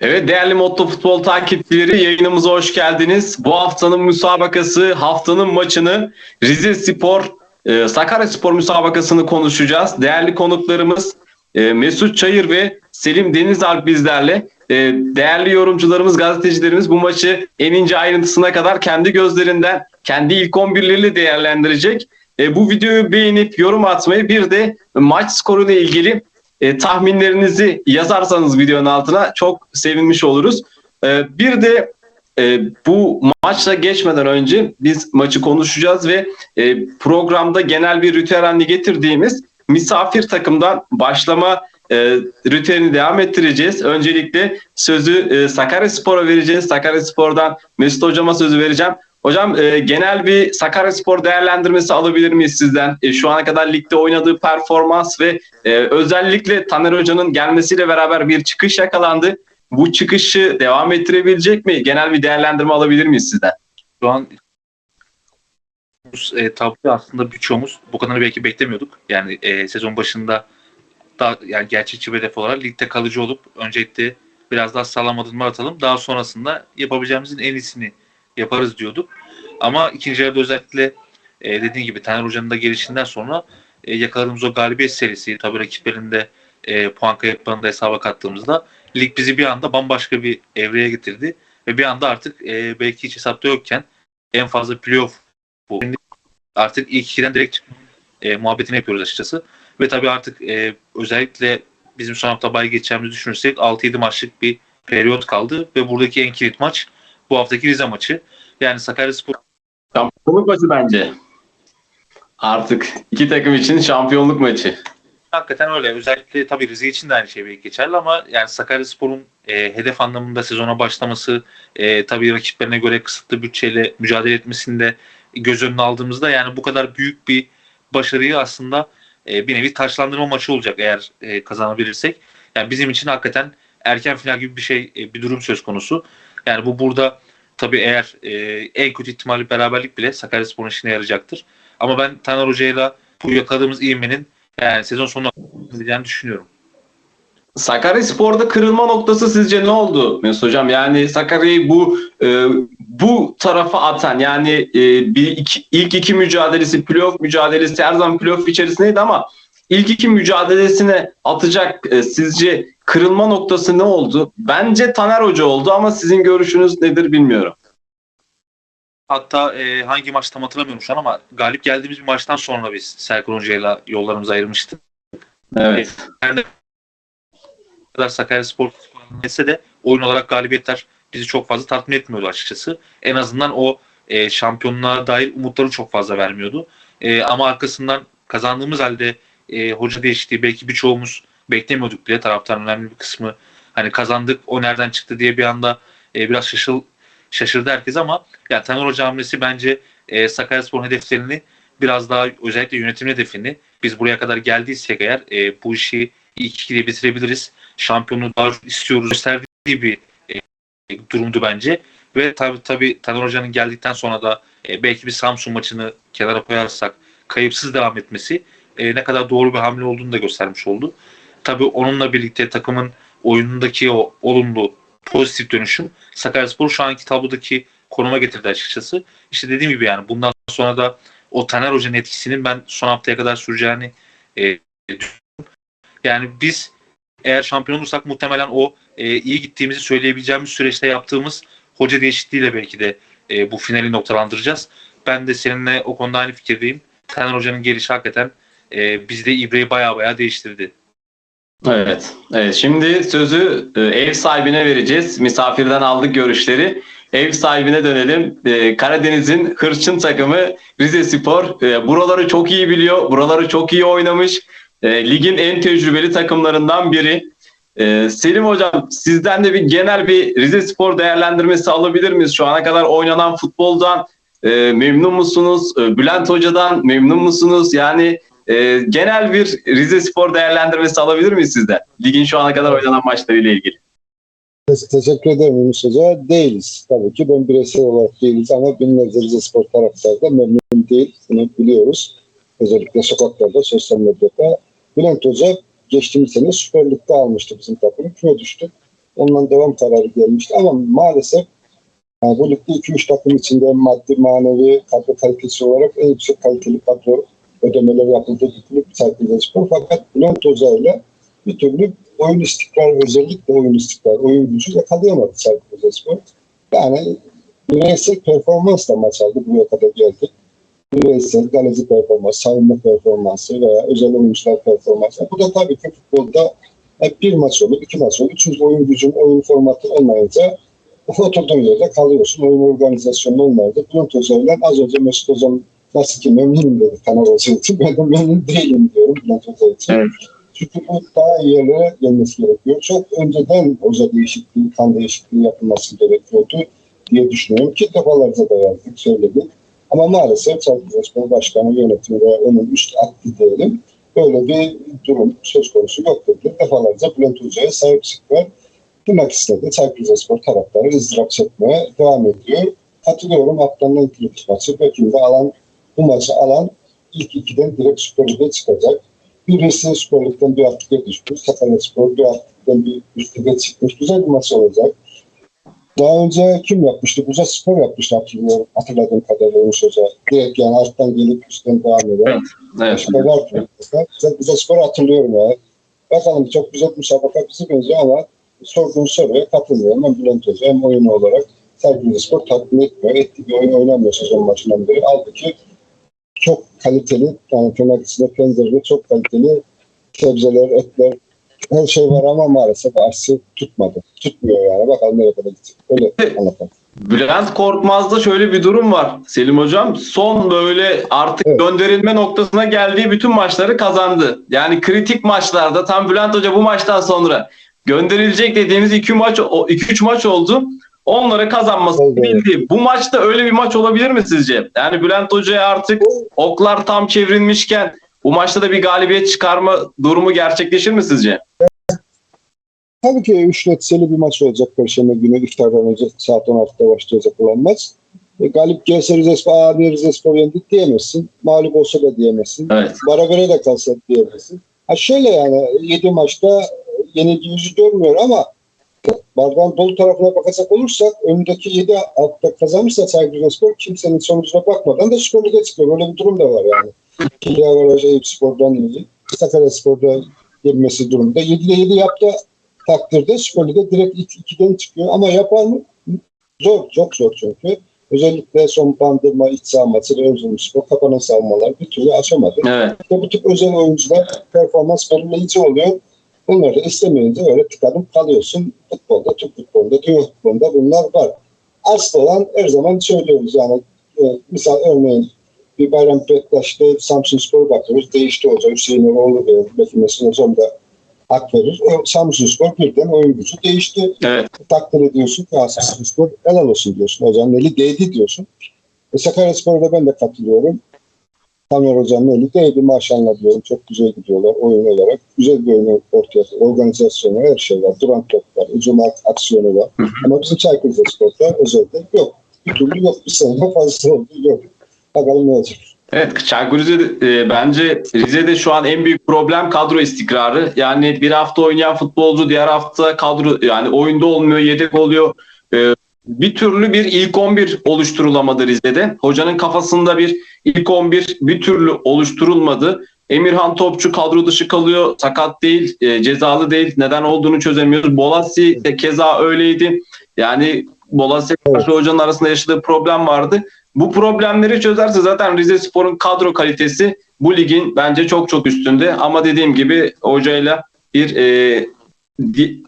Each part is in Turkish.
Evet değerli Motto Futbol takipçileri yayınımıza hoş geldiniz. Bu haftanın müsabakası, haftanın maçını Rize Spor, e, Sakarya Spor müsabakasını konuşacağız. Değerli konuklarımız e, Mesut Çayır ve Selim Denizalp bizlerle. E, değerli yorumcularımız, gazetecilerimiz bu maçı en ince ayrıntısına kadar kendi gözlerinden, kendi ilk 11'leriyle değerlendirecek. E, bu videoyu beğenip yorum atmayı bir de maç skoruyla ilgili e, tahminlerinizi yazarsanız videonun altına çok sevinmiş oluruz. E, bir de e, bu maçla geçmeden önce biz maçı konuşacağız ve e, programda genel bir ritüel haline getirdiğimiz misafir takımdan başlama e, ritüelini devam ettireceğiz. Öncelikle sözü e, Sakarya vereceğiz. Sakarya Spor'dan Mesut Hocam'a sözü vereceğim. Hocam e, genel bir Sakaryaspor değerlendirmesi alabilir miyiz sizden? E, şu ana kadar ligde oynadığı performans ve e, özellikle Taner Hoca'nın gelmesiyle beraber bir çıkış yakalandı. Bu çıkışı devam ettirebilecek mi? Genel bir değerlendirme alabilir miyiz sizden? Şu an e, tabloda aslında birçoğumuz bu kadarını belki beklemiyorduk. Yani e, sezon başında daha yani gerçekçi bir hedef olarak ligde kalıcı olup öncelikle biraz daha sağlam adımlar atalım. Daha sonrasında yapabileceğimizin en iyisini yaparız diyorduk. Ama ikinci yarıda özellikle e, dediğim gibi Taner Hoca'nın da gelişinden sonra e, yakaladığımız o galibiyet serisi tabii rakiplerin de e, puan kayıplarını da hesaba kattığımızda lig bizi bir anda bambaşka bir evreye getirdi. Ve bir anda artık e, belki hiç hesapta yokken en fazla playoff bu. Artık ilk ikiden direkt e, muhabbetini yapıyoruz açıkçası. Ve tabii artık e, özellikle bizim son hafta bay geçeceğimizi düşünürsek 6-7 maçlık bir periyot kaldı ve buradaki en kilit maç bu haftaki Rize maçı. Yani Sakaryaspor Şampiyonluk maçı bence. Artık iki takım için şampiyonluk maçı. hakikaten öyle. Özellikle tabii Rize için de aynı şey belki geçerli ama yani Sakaryaspor'un e, hedef anlamında sezona başlaması e, tabii rakiplerine göre kısıtlı bütçeyle mücadele etmesinde göz önüne aldığımızda yani bu kadar büyük bir başarıyı aslında e, bir nevi taşlandırma maçı olacak eğer e, kazanabilirsek. Yani bizim için hakikaten erken final gibi bir şey e, bir durum söz konusu. Yani bu burada tabii eğer e, en kötü ihtimali beraberlik bile Sakaryaspor'un işine yarayacaktır. Ama ben Taner Hoca'yla bu yakaladığımız ivmenin yani sezon sonuna gideceğini düşünüyorum. Sakarya Spor'da kırılma noktası sizce ne oldu Mesut Hocam? Yani Sakarya'yı bu e, bu tarafa atan yani e, bir iki, ilk iki mücadelesi playoff mücadelesi her zaman playoff içerisindeydi ama ilk iki mücadelesine atacak e, sizce kırılma noktası ne oldu? Bence Taner Hoca oldu ama sizin görüşünüz nedir bilmiyorum. Hatta e, hangi maç tam hatırlamıyorum şu an ama galip geldiğimiz bir maçtan sonra biz Serkan Hoca'yla yollarımızı ayırmıştık. Evet. Ne kadar Sakaryaspor etse de oyun olarak galibiyetler bizi çok fazla tatmin etmiyordu açıkçası. En azından o e, şampiyonluğa dair umutları çok fazla vermiyordu. E, ama arkasından kazandığımız halde e, hoca değiştiği belki birçoğumuz beklemiyorduk bile taraftarın önemli bir kısmı hani kazandık o nereden çıktı diye bir anda e, biraz şaşıl, şaşırdı herkes ama yani Taner Hoca hamlesi bence e, Sakaryaspor'un hedeflerini biraz daha özellikle yönetim hedefini biz buraya kadar geldiysek eğer e, bu işi ilk ikiliye bitirebiliriz. Şampiyonluğu daha istiyoruz gösterdiği bir e, durumdu bence. Ve tabii tabii Taner Hoca'nın geldikten sonra da e, belki bir Samsun maçını kenara koyarsak kayıpsız devam etmesi e, ne kadar doğru bir hamle olduğunu da göstermiş oldu. Tabii onunla birlikte takımın oyunundaki o olumlu pozitif dönüşüm Sakaryaspor şu anki tablodaki konuma getirdi açıkçası. İşte dediğim gibi yani bundan sonra da o Taner Hoca'nın etkisinin ben son haftaya kadar süreceğini e, yani biz eğer şampiyon olursak muhtemelen o e, iyi gittiğimizi söyleyebileceğimiz süreçte yaptığımız hoca değişikliğiyle belki de e, bu finali noktalandıracağız. Ben de seninle o konuda aynı fikirdeyim. Taner Hoca'nın gelişi hakikaten e, bizde İbre'yi baya baya değiştirdi. Evet. Evet. Şimdi sözü e, ev sahibine vereceğiz. Misafirden aldık görüşleri. Ev sahibine dönelim. E, Karadeniz'in hırçın takımı Rize Spor. E, buraları çok iyi biliyor. Buraları çok iyi oynamış. E, ligin en tecrübeli takımlarından biri. E, Selim Hocam sizden de bir genel bir Rize Spor değerlendirmesi alabilir miyiz? Şu ana kadar oynanan futboldan e, memnun musunuz? E, Bülent Hoca'dan memnun musunuz? Yani e, genel bir Rize Spor değerlendirmesi alabilir miyiz sizden? Ligin şu ana kadar oynanan maçlarıyla ilgili. Te- Teşekkür ederim Yunus Hoca. Değiliz. Tabii ki ben bireysel olarak değiliz ama binlerce Rize Spor taraftarı da memnun değil. Bunu biliyoruz. Özellikle sokaklarda, sosyal medyada. Bülent Hoca geçtiğimiz sene Süper Lig'de almıştı bizim takımı. Küme düştü. Ondan devam kararı gelmişti ama maalesef yani bu ligde 2-3 takım içinde maddi manevi kadro kalitesi olarak en yüksek kaliteli kadro ödemeler yapıldığı kulüp Çaykur Spor. Fakat Bülent Hoca ile bir türlü oyun istikrarı özellikle oyun istikrarı, oyun gücü yakalayamadı Çaykur Spor. Yani bireysel performansla maç aldı. Buraya kadar geldik. Bireysel, galeci performans, savunma performansı veya özel oyuncular performansı. Bu da tabii ki futbolda hep bir maç olur, iki maç olur. Çünkü oyun gücün, oyun formatı olmayınca oturduğun yerde kalıyorsun. Oyun organizasyonu olmayınca Bülent Hoca'yla az önce Mesut Hocam nasıl ki memnunum dedi Taner Hoca için. Ben de memnun değilim diyorum Bülent Hoca için. Evet. Çünkü bu daha iyi yerlere gelmesi gerekiyor. Çok önceden hoca değişikliği, kan değişikliği yapılması gerekiyordu diye düşünüyorum ki defalarca da yazdık, söyledik. Ama maalesef Çaykur Başkanı yönetimi ve onun üst aklı diyelim böyle bir durum söz konusu yok dedi. Defalarca Bülent Hoca'ya sahip çıktılar. Tırnak istedi. Çaykur Spor taraftarı ızdırap çekmeye devam ediyor. Katılıyorum haftanın en kritik maçı. Belki de alan bu maçı alan ilk ikiden direkt Süper Lig'e çıkacak. Birisi Süper Lig'den bir lige düşmüş. Sakarya Spor bir ligden bir üst lige çıkmış. Güzel bir maç olacak. Daha önce kim yapmıştı? Buza Spor yapmıştı hatırlıyorum. Hatırladığım kadarıyla Yunus Hoca. Direkt yani alttan gelip üstten devam eden. Evet. Evet. Başka var mı? Hatırlıyorum ya. Bakalım çok güzel bir müsabaka bizi benziyor ama sorduğun soruya katılmıyorum. Ben Bülent Hoca hem oyunu olarak Sergili Spor tatmin etmiyor. Ettiği bir oyun oynamıyor sezon başından beri. Halbuki çok kaliteli, yani tırnak içinde pencerede çok kaliteli sebzeler, etler, her şey var ama maalesef arsı tutmadı. Tutmuyor yani. Bakalım nereye kadar gidecek. Öyle anlatalım. Bülent Korkmaz'da şöyle bir durum var Selim Hocam. Son böyle artık Evet. gönderilme noktasına geldiği bütün maçları kazandı. Yani kritik maçlarda tam Bülent Hoca bu maçtan sonra gönderilecek dediğimiz 2 maç 2-3 maç oldu. Onları kazanması Oldu, bildi. Bu maçta öyle bir maç olabilir mi sizce? Yani Bülent Hoca'ya artık oklar tam çevrilmişken bu maçta da bir galibiyet çıkarma durumu gerçekleşir mi sizce? Tabii ki üç neticeli bir maç olacak Perşembe günü iftardan önce saat 16'da başlayacak olan maç. E, galip gelse Rizespor, aa bir Rizespor yendik diyemezsin. Mağlup olsa da diyemezsin. Evet. Berabere de kalsa diyemezsin. Ha şöyle yani 7 maçta yenilgi yüzü görmüyor ama bardağın dolu tarafına bakacak olursak önündeki 7 hafta kazanırsa Saygı Rizespor kimsenin sonucuna bakmadan da Süper Lig'e çıkıyor. Böyle bir durum da var yani. Kilya Avaraj Eyüp Spor'dan iyi. Sakarya Spor'da girmesi durumda. 7'de 7 yaptı takdirde Süper Lig'e direkt 2'den çıkıyor. Ama yapar mı? Zor, çok zor çünkü. Özellikle son bandırma, iç saha maçı ve Erzurumspor kapanan savunmalar bir türlü açamadı. Evet. İşte bu tip özel oyuncular performans belirleyici oluyor. Bunları da istemeyince öyle tıkanıp kalıyorsun. Futbolda, Türk futbolunda, dünya futbolunda bunlar var. Asıl olan her zaman söylüyoruz yani e, misal örneğin bir Bayram Bektaş'ta Samsun Spor'a bakıyoruz. Değişti hoca. Hüseyin Eroğlu diyor. Belki Mesut Hocam da hak verir. O Samsun Spor birden oyun gücü değişti. Evet. Takdir ediyorsun "Aa, Samsun Spor helal olsun diyorsun. Hocam eli değdi diyorsun. E, Sakarya Spor'da ben de katılıyorum. Tamer Hocam eli değdi maşallah diyorum. Çok güzel gidiyorlar oyun olarak. Güzel bir oyun ortaya Organizasyonu her şey var. Duran top var. Hücum ak- aksiyonu var. Hı hı. Ama bizim Çaykur Rizespor'da özellikle yok. Bir türlü yok. Bir sene fazla oldu. Yok. Bakalım ne olacak. Evet, Çaykur Rize e, bence Rize'de şu an en büyük problem kadro istikrarı. Yani bir hafta oynayan futbolcu diğer hafta kadro yani oyunda olmuyor, yedek oluyor. E, bir türlü bir ilk 11 oluşturulamadı Rize'de. Hocanın kafasında bir ilk 11 bir türlü oluşturulmadı. Emirhan Topçu kadro dışı kalıyor. Sakat değil, e, cezalı değil. Neden olduğunu çözemiyoruz. Bolassi de keza öyleydi. Yani Bolassi karşı hocanın arasında yaşadığı problem vardı. Bu problemleri çözerse zaten Rize Spor'un kadro kalitesi bu ligin bence çok çok üstünde. Ama dediğim gibi hocayla bir e,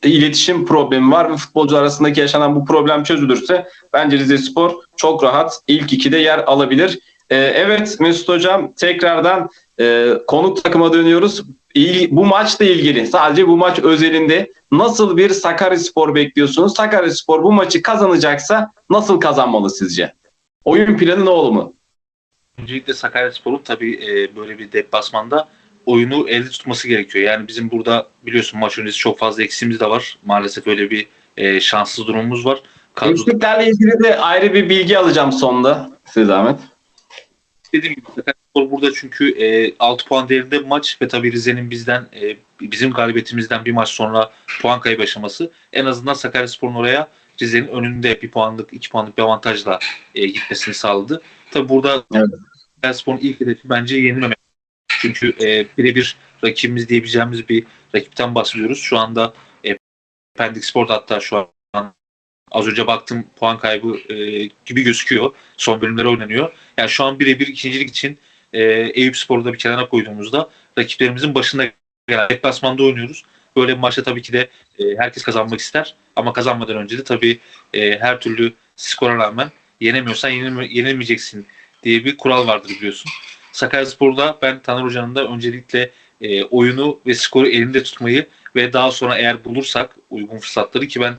iletişim problemi var ve futbolcular arasındaki yaşanan bu problem çözülürse bence Rize Spor çok rahat ilk ikide yer alabilir. E, evet Mesut Hocam tekrardan e, konuk takıma dönüyoruz. İl- bu maçla ilgili sadece bu maç özelinde nasıl bir Sakaryaspor bekliyorsunuz? Sakaryaspor bu maçı kazanacaksa nasıl kazanmalı sizce? Oyun planı ne olmalı? Öncelikle Sakaryaspor'un tabii e, böyle bir deplasmanda oyunu elde tutması gerekiyor. Yani bizim burada biliyorsun maç öncesi çok fazla eksiğimiz de var. Maalesef öyle bir e, şanssız durumumuz var. Eksiklerle ilgili de ayrı bir bilgi alacağım sonda. Size zahmet. dediğim gibi Sakaryaspor burada çünkü e, 6 puan değerinde maç ve tabii Rize'nin bizden e, bizim galibiyetimizden bir maç sonra puan kaybı yaşaması en azından Sakaryaspor'un oraya Rize'nin önünde bir puanlık, iki puanlık bir avantajla e, gitmesini sağladı. Tabii burada Evet. Sakaryaspor'un ilk hedefi bence yenilmemek. Çünkü e, birebir rakibimiz diyebileceğimiz bir rakipten bahsediyoruz. Şu anda e, Pendik Sport hatta şu an az önce baktım puan kaybı e, gibi gözüküyor. Son bölümlere oynanıyor. Yani şu an birebir ikincilik için e, Eyüp Spor'u da bir kenara koyduğumuzda rakiplerimizin başında gelen deplasmanda oynuyoruz. Böyle bir maçta tabii ki de e, herkes kazanmak ister. Ama kazanmadan önce de tabii e, her türlü skora rağmen yenemiyorsan yenilme, yenilmeyeceksin diye bir kural vardır biliyorsun. Sakaryaspor'da ben Taner Hoca'nın da öncelikle e, oyunu ve skoru elinde tutmayı ve daha sonra eğer bulursak uygun fırsatları ki ben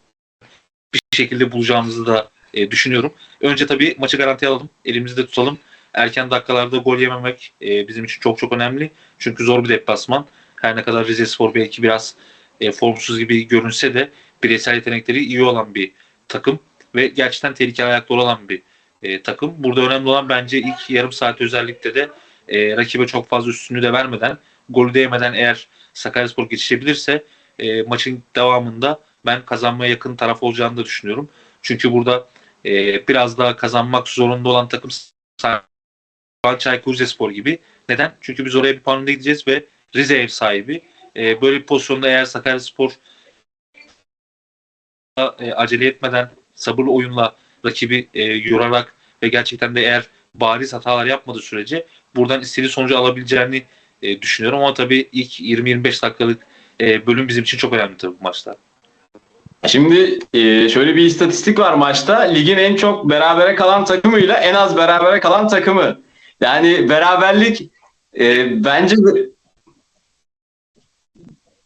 bir şekilde bulacağımızı da e, düşünüyorum. Önce tabii maçı garantiye alalım. Elimizde tutalım. Erken dakikalarda gol yememek e, bizim için çok çok önemli. Çünkü zor bir deplasman. Her ne kadar Rizespor belki biraz e, formsuz gibi görünse de bireysel yetenekleri iyi olan bir takım ve gerçekten tehlikeli ayakta olan bir e, takım. Burada önemli olan bence ilk yarım saat özellikle de e, rakibe çok fazla üstünlüğü de vermeden, golü de yemeden eğer Sakaryaspor geçişebilirse e, maçın devamında ben kazanmaya yakın taraf olacağını da düşünüyorum. Çünkü burada e, biraz daha kazanmak zorunda olan takım Çaykur Rizespor gibi. Neden? Çünkü biz oraya bir puan gideceğiz ve Rize ev sahibi. E, böyle bir pozisyonda eğer Sakaryaspor e, acele etmeden sabırlı oyunla rakibi e, yorarak ve gerçekten de eğer bariz hatalar yapmadığı sürece buradan istediği sonucu alabileceğini e, düşünüyorum. Ama tabii ilk 20-25 dakikalık e, bölüm bizim için çok önemli tabii bu maçta. Şimdi e, şöyle bir istatistik var maçta. Ligin en çok berabere kalan takımıyla en az berabere kalan takımı. Yani beraberlik e, bence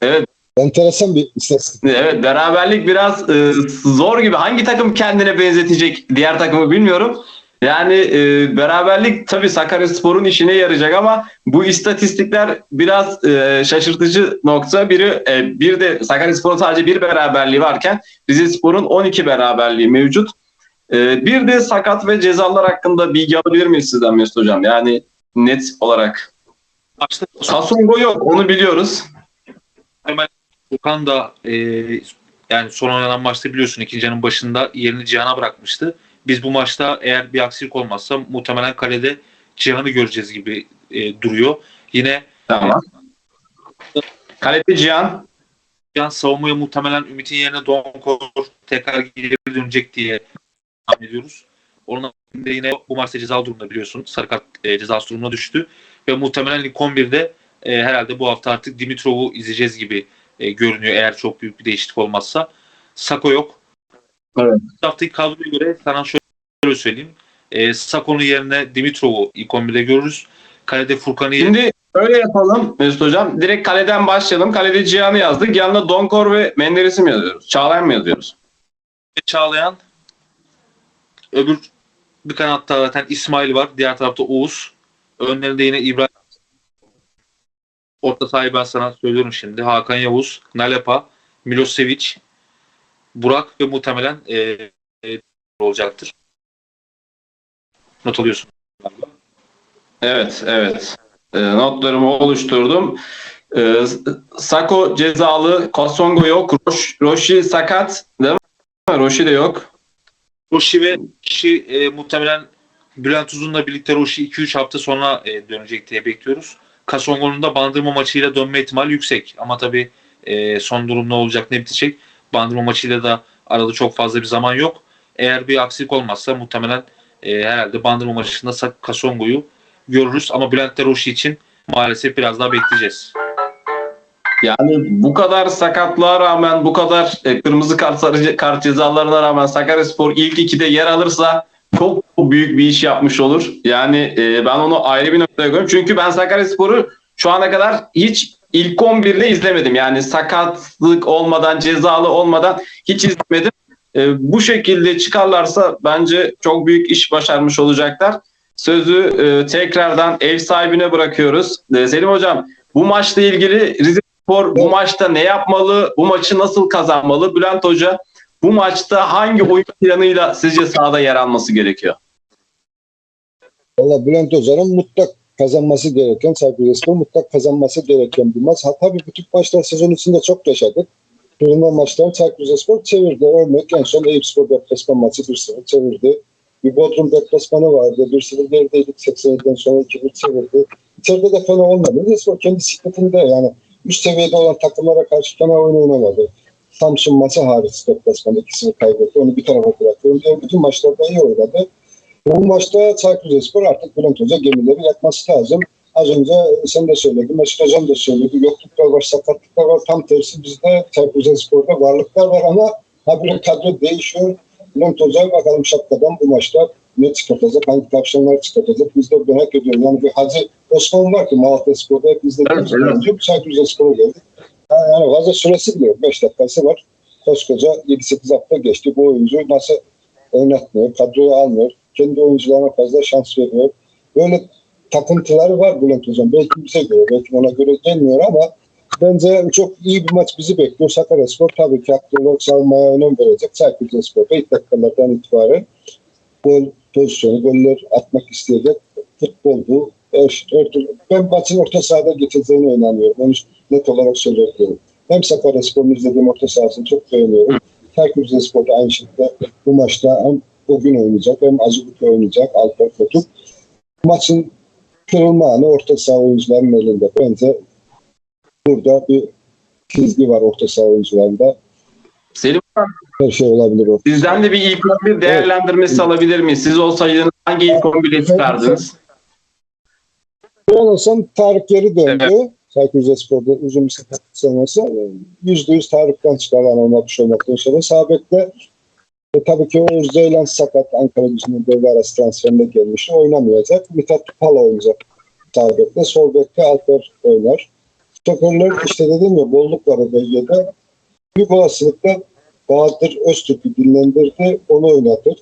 evet Enteresan bir istatistik. evet beraberlik biraz e, zor gibi. Hangi takım kendine benzetecek diğer takımı bilmiyorum. Yani e, beraberlik tabii Sakaryaspor'un işine yarayacak ama bu istatistikler biraz e, şaşırtıcı nokta. Biri e, bir de Sakaryaspor'un sadece bir beraberliği varken Rizespor'un 12 beraberliği mevcut. E, bir de sakat ve cezalar hakkında bilgi alabilir miyiz sizden Mesut Hocam? Yani net olarak. Kasongo yok onu biliyoruz. hemen Okan da e, yani son oynanan maçta biliyorsun ikinci yarının başında yerini Cihan'a bırakmıştı. Biz bu maçta eğer bir aksilik olmazsa muhtemelen kalede Cihan'ı göreceğiz gibi e, duruyor. Yine Tamam. Kalede Cihan. Cihan savunmaya muhtemelen Ümit'in yerine Donkor tekrar geri dönecek diye tahmin ediyoruz. Onun haricinde yine bu maçta ceza durumunda biliyorsun. Sarı kart e, cezası durumuna düştü. Ve muhtemelen lig 11'de e, herhalde bu hafta artık Dimitrov'u izleyeceğiz gibi e, görünüyor eğer çok büyük bir değişiklik olmazsa. Sako yok. Evet. Bu haftaki kadroya göre sana şöyle söyleyeyim. E, Sako'nun yerine Dimitrov'u ilk 11'de görürüz. Kalede Furkan'ı Şimdi öyle yapalım Mesut Hocam. Direkt kaleden başlayalım. Kalede Cihan'ı yazdık. Yanına Donkor ve Menderes'i mi yazıyoruz? Çağlayan mı yazıyoruz? Çağlayan. Öbür bir kanatta zaten İsmail var. Diğer tarafta Oğuz. Önlerinde yine İbrahim. Orta sahayı ben sana söylüyorum şimdi. Hakan Yavuz, Nalepa, Milosevic, Burak ve muhtemelen e, e, olacaktır. Not alıyorsun. Evet, evet. Ee, notlarımı oluşturdum. Ee, Sako cezalı, Kosongo yok, Roş, Roşi sakat değil mi? Roşi de yok. Roşi ve kişi e, muhtemelen Bülent Uzun'la birlikte Roşi 2-3 hafta sonra e, dönecek diye bekliyoruz. Kasongo'nun da bandırma maçıyla dönme ihtimali yüksek. Ama tabii e, son durum ne olacak ne bitecek. Bandırma maçıyla da arada çok fazla bir zaman yok. Eğer bir aksilik olmazsa muhtemelen e, herhalde bandırma maçında Kasongo'yu görürüz. Ama Bülent de Roşi için maalesef biraz daha bekleyeceğiz. Yani bu kadar sakatlığa rağmen, bu kadar e, kırmızı kart, kart cezalarına rağmen Sakaryaspor ilk ikide yer alırsa çok büyük bir iş yapmış olur. Yani e, ben onu ayrı bir noktaya koyuyorum. Çünkü ben Sakaryaspor'u şu ana kadar hiç ilk 11'de izlemedim. Yani sakatlık olmadan, cezalı olmadan hiç izlemedim. E, bu şekilde çıkarlarsa bence çok büyük iş başarmış olacaklar. Sözü e, tekrardan ev sahibine bırakıyoruz. E, Selim Hocam bu maçla ilgili Rize Spor bu maçta ne yapmalı? Bu maçı nasıl kazanmalı? Bülent Hoca bu maçta hangi oyun planıyla sizce sahada yer alması gerekiyor? Valla Bülent Hoca'nın mutlak kazanması gereken Rizespor mutlak kazanması gereken bir maç. Ha, tabii bütün maçlar sezon içinde çok yaşadık. Kırılma maçları Çaykur Rizespor çevirdi. Örnek en son Eyüpspor deplasman maçı 1-0 çevirdi. Bir Bodrum deplasmanı vardı. 1-0 gerideydik. 87'den sonra 2-1 çevirdi. İçeride de fena olmadı. Rizespor kendi sikletinde yani üst seviyede olan takımlara karşı fena oyun oynamadı. Samsun maçı hariç deplasmanda 2-0 kaybetti. Onu bir tarafa bırakıyorum. Diğer bütün maçlarda iyi oynadı. Bu maçta Çaykur Rizespor artık Bülent Hoca gemileri yakması lazım. Az önce sen de söyledin, Mesut Hocam da söyledi. Yokluklar var, sakatlıklar var. Tam tersi bizde Çaykur Rizespor'da varlıklar var ama habire kadro değişiyor. Bülent Hoca bakalım şapkadan bu maçta ne çıkartacak, hangi tavşanlar çıkartacak biz de merak ediyoruz. Yani bir Hacı Osman var ki Malatya Spor'da hep bizde Evet, evet, evet. Çaykur Rizespor'a geldi. Yani, yani fazla süresi bile yok. 5 dakikası var. Koskoca 7-8 hafta geçti. Bu oyuncu nasıl oynatmıyor, kadroya almıyor. Kendi oyuncularına fazla şans veriyor. Böyle takıntıları var Bülent Hocam. Belki bize göre, belki ona göre gelmiyor ama bence çok iyi bir maç bizi bekliyor. Sakaryaspor tabii ki haklı olarak savunmaya önem verecek. Çaykur Rizespor'da ilk dakikalardan itibaren gol pozisyonu, goller atmak isteyecek. Futbol bu. Evet, evet. Ben maçın orta sahada geçeceğine inanıyorum. Onu net olarak söyleyebilirim. Hem Sakaryaspor'un izlediğim orta sahasını çok beğeniyorum. Çaykur Rizespor da aynı şekilde bu maçta hem o gün oynayacak hem Azubuk oynayacak Alper Kotuk. Maçın kırılma anı orta saha oyuncularının elinde. Bence burada bir çizgi var orta saha oyuncularında. Selim Her şey olabilir orada. sizden de bir ilk 11 değerlendirmesi alabilir miyiz? Siz olsaydınız hangi ilk 11'e çıkardınız? Ben olsam Tarık geri döndü. Çaykur Rizespor'da uzun bir sakatlık sonrası. Yüzde yüz Tarık'tan çıkaran olmak olmaktan sonra. Sağ bekte e, tabii ki Oğuz Ceylan sakat Ankara gücünün devre arası transferinde gelmişti. Oynamayacak. Mithat Tupal oynayacak sağ bekte. Sol bekte Alper oynar. Stoperler işte dediğim ya bolluk var bölgede. Büyük olasılıkla Bahadır Öztürk'ü dinlendirdi. Onu oynatır.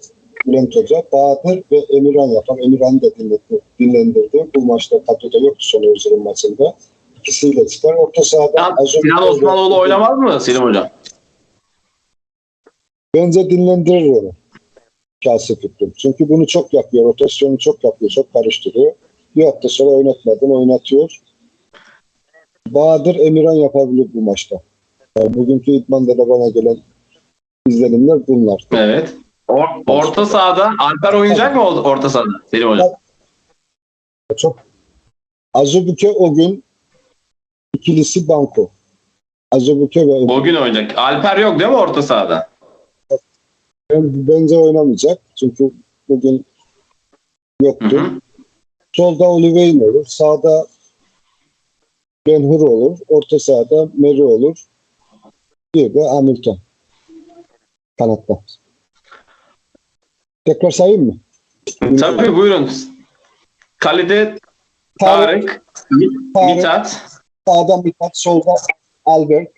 Bülent Hoca. Bahadır ve Emirhan yapar. Emirhan'ı da dinletti, dinlendirdi. Bu maçta kadroda yoktu son Erzurum maçında. İkisiyle çıkar. Orta sahada önce- Sinan Osmanoğlu oynamaz mı Selim Hocam? Bence dinlendirir onu. Şahsi fikrim. Çünkü bunu çok yapıyor. Rotasyonu çok yapıyor. Çok karıştırıyor. Bir hafta sonra oynatmadan oynatıyor. Bahadır Emirhan yapabilir bu maçta. Yani bugünkü idmanda da bana gelen izlenimler bunlar. Evet. Or- orta sahada Alper oynayacak mı or- orta sahada Selim Hocam? Çok Azubuke o gün ikilisi Banko. Azubuke ve O gün oynayacak. Alper yok değil mi orta sahada? Ben- bence oynamayacak. Çünkü bugün Hı yoktu. hı. Solda Olivein olur. Sağda Benhur olur. Orta sahada Meri olur. Bir de Hamilton. Kanatta. Tekrar sayayım mı? Tabii buyurun. Kalede Tarık, Tarık, Tarık Mithat, sağda Mithat, solda Albert.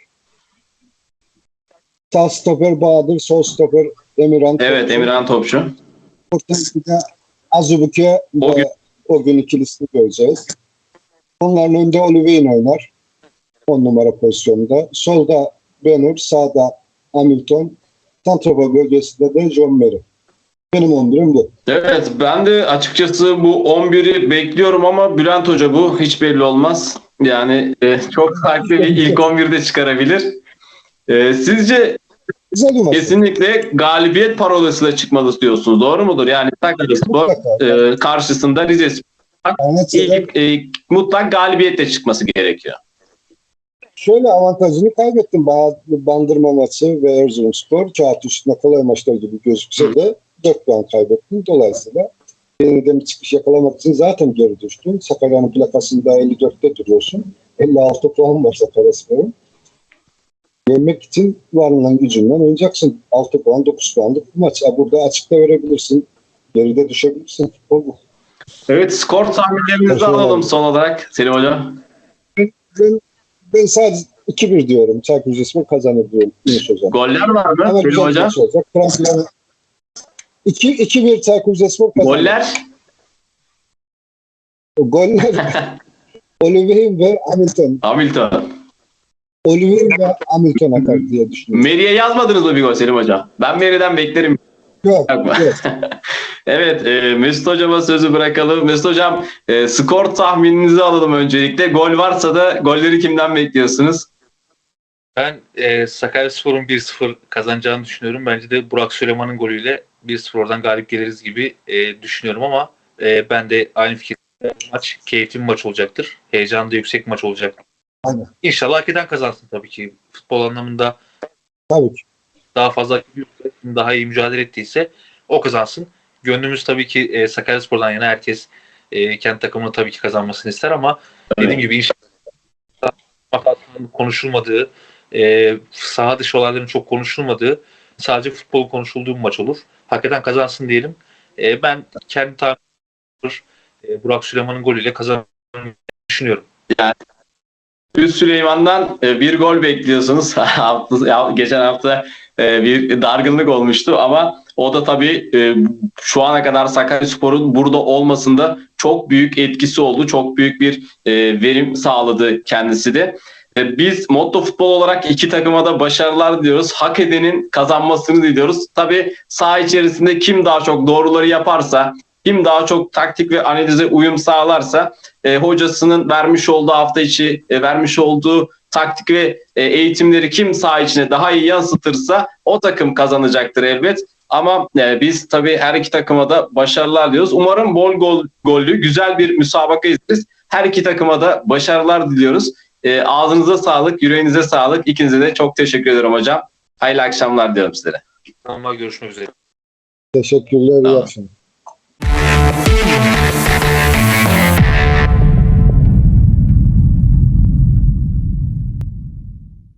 Sağ stoper Bahadır, sol stoper Emirhan. evet Emirhan Topçu. Ortasında Azubuke O gün- o gün ikilisini göreceğiz. Onların önünde Olivein oynar. 10 numara pozisyonda. Solda Benur, sağda Hamilton. Santrafor bölgesinde de John Mary. Benim 11'im bu. Evet ben de açıkçası bu 11'i bekliyorum ama Bülent Hoca bu hiç belli olmaz. Yani e, çok farklı bir ilk 11'de çıkarabilir. E, sizce Güzel bir maç. kesinlikle galibiyet parolasıyla çıkmalı diyorsunuz. Doğru mudur? Yani Sakaryaspor e, karşısında Rizespor ilk e, mutlak galibiyetle çıkması gerekiyor. şöyle avantajını kaybettim. Ba- Bandırma maçı ve Erzurumspor kağıt üstünde kolay maçlar gibi gözükse de 4 puan kaybettim. Dolayısıyla yeniden bir çıkış yakalamak için zaten geri düştün. Sakarya'nın plakasında 54'te duruyorsun. 56 puan var Sakaryaspor'un. Yenmek için varlığından gücünden oynayacaksın. 6 puan, 9 puanlık bir maç. Burada açıkta verebilirsin. Geride düşebilirsin. Futbol bu. Evet skor tahminlerinizi alalım son olarak Selim Hocam. Ben, ben sadece 2-1 diyorum. Çaykur Rizespor kazanır diyorum. Goller var mı Ama Selim Hocam? olacak. Fransa'nın 2 2-1 Çaykur Rizespor kazanır. Goller? Goller Oliveira ve Hamilton. Hamilton. Oliveira ve Hamilton atar diye düşünüyorum. Meri'ye yazmadınız mı bir gol Selim Hocam? Ben Meri'den beklerim. Yok, Yapma. yok. Evet e, Mesut Hocam'a sözü bırakalım. Mesut Hocam e, skor tahmininizi alalım öncelikle. Gol varsa da golleri kimden bekliyorsunuz? Ben e, Sakaryaspor'un 1-0 kazanacağını düşünüyorum. Bence de Burak Süleyman'ın golüyle 1-0 oradan galip geliriz gibi e, düşünüyorum ama e, ben de aynı fikirde maç keyifli bir maç olacaktır. Heyecanı da yüksek maç olacak. Aynen. İnşallah hak eden kazansın tabii ki. Futbol anlamında Tabii ki. daha fazla daha iyi mücadele ettiyse o kazansın. Gönlümüz tabii ki e, Sakaryaspor'dan yana herkes e, kendi takımını tabii ki kazanmasını ister ama dediğim gibi inşallah konuşulmadığı, e, saha dışı olayların çok konuşulmadığı, sadece futbol konuşulduğu bir maç olur. Hakikaten kazansın diyelim. E, ben kendi tahminim e, Burak Süleyman'ın golüyle kazanmayı düşünüyorum. Üst Süleyman'dan e, bir gol bekliyorsunuz. Geçen hafta e, bir dargınlık olmuştu ama o da tabii e, şu ana kadar Sakaryaspor'un burada olmasında çok büyük etkisi oldu. Çok büyük bir verim sağladı kendisi de. Biz Motto Futbol olarak iki takıma da başarılar diliyoruz. Hak edenin kazanmasını diliyoruz. Tabii saha içerisinde kim daha çok doğruları yaparsa, kim daha çok taktik ve analize uyum sağlarsa e, hocasının vermiş olduğu hafta içi e, vermiş olduğu taktik ve e, eğitimleri kim saha içine daha iyi yansıtırsa o takım kazanacaktır elbet. Ama e, biz tabii her iki takıma da başarılar diliyoruz. Umarım bol gol, gollü güzel bir müsabaka izleriz. Her iki takıma da başarılar diliyoruz. E, ağzınıza sağlık, yüreğinize sağlık. İkinize de çok teşekkür ederim hocam. Hayırlı akşamlar diliyorum sizlere. Tamam görüşmek üzere. Teşekkürler. iyi Tamam. akşamlar. Thank you.